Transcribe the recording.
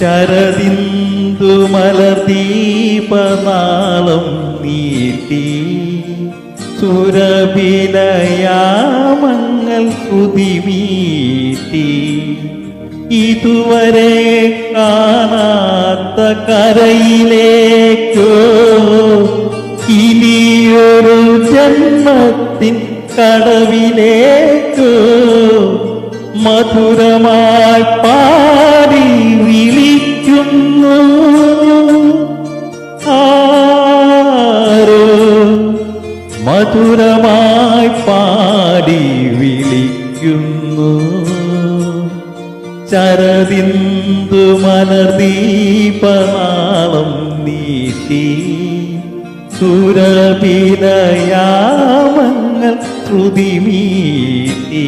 ശരദിന്ദു മലർദീപനാളം നീട്ടി. സുരഭിലയാമങ്ങൾ ശ്രുതിമീട്ടി ഇതുവരെ കാണാത്ത കരയിലേക്കോ ഇനിയൊരു ജന്മത്തിൻ കടവിലേക്കോ മധുരമായി മധുരമായി പാടി വിളിക്കുന്നു. ചരതിന്തു മലർദീപനാളം നീട്ടി. സുരപിതയാമങ്ങൾ ശ്രുതിമീട്ടി